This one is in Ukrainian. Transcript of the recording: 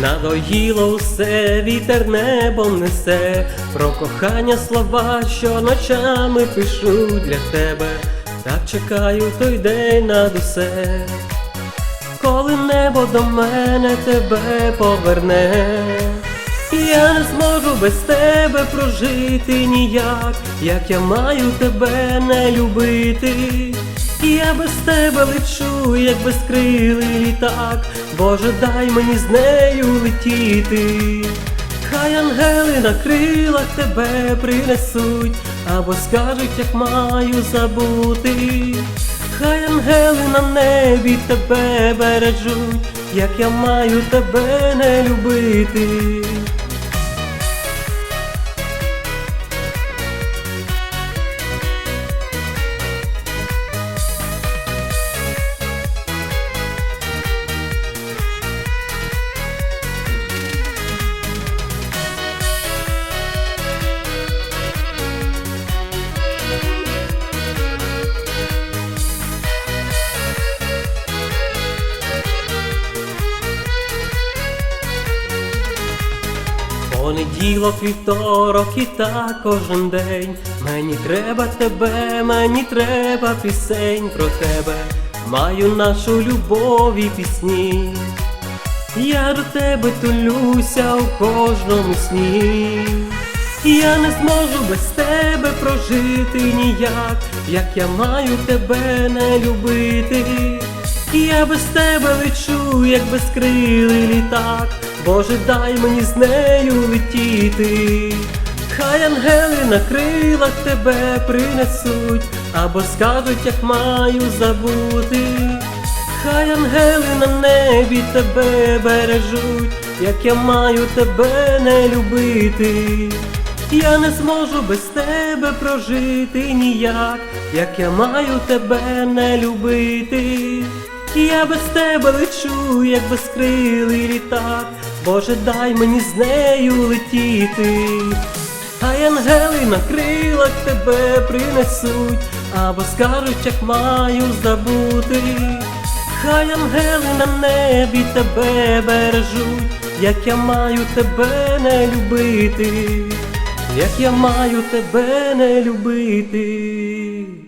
Надоїло все, вітер небом несе, про кохання слова, що ночами пишу для тебе, так чекаю той день над усе, коли небо до мене тебе поверне. Я не зможу без тебе прожити ніяк, як я маю тебе не любити. Я без тебе лечу, як безкрилий літак, Боже, дай мені з нею летіти. Хай ангели на крилах тебе принесуть, або скажуть, як маю забути. Хай ангели на небі тебе бережуть, як я маю тебе не любити. Понеділок, вівторок і так кожен день. Мені треба тебе, мені треба пісень про тебе. Маю нашу любов і пісні. Я до тебе тулюся у кожному сні. Я не зможу без тебе прожити ніяк, як я маю тебе не любити. Я без тебе лечу, як безкрилий літак, Боже, дай мені з нею летіти. Хай ангели на крилах тебе принесуть, або скажуть, як маю забути. Хай ангели на небі тебе бережуть, як я маю тебе не любити. Я не зможу без тебе прожити ніяк, як я маю тебе не любити. Я без тебе лечу, як безкрилий літак, Боже, дай мені з нею летіти. Хай ангели на крилах тебе принесуть, або скажуть, як маю забути. Хай ангели на небі тебе бережуть, як я маю тебе не любити, як я маю тебе не любити.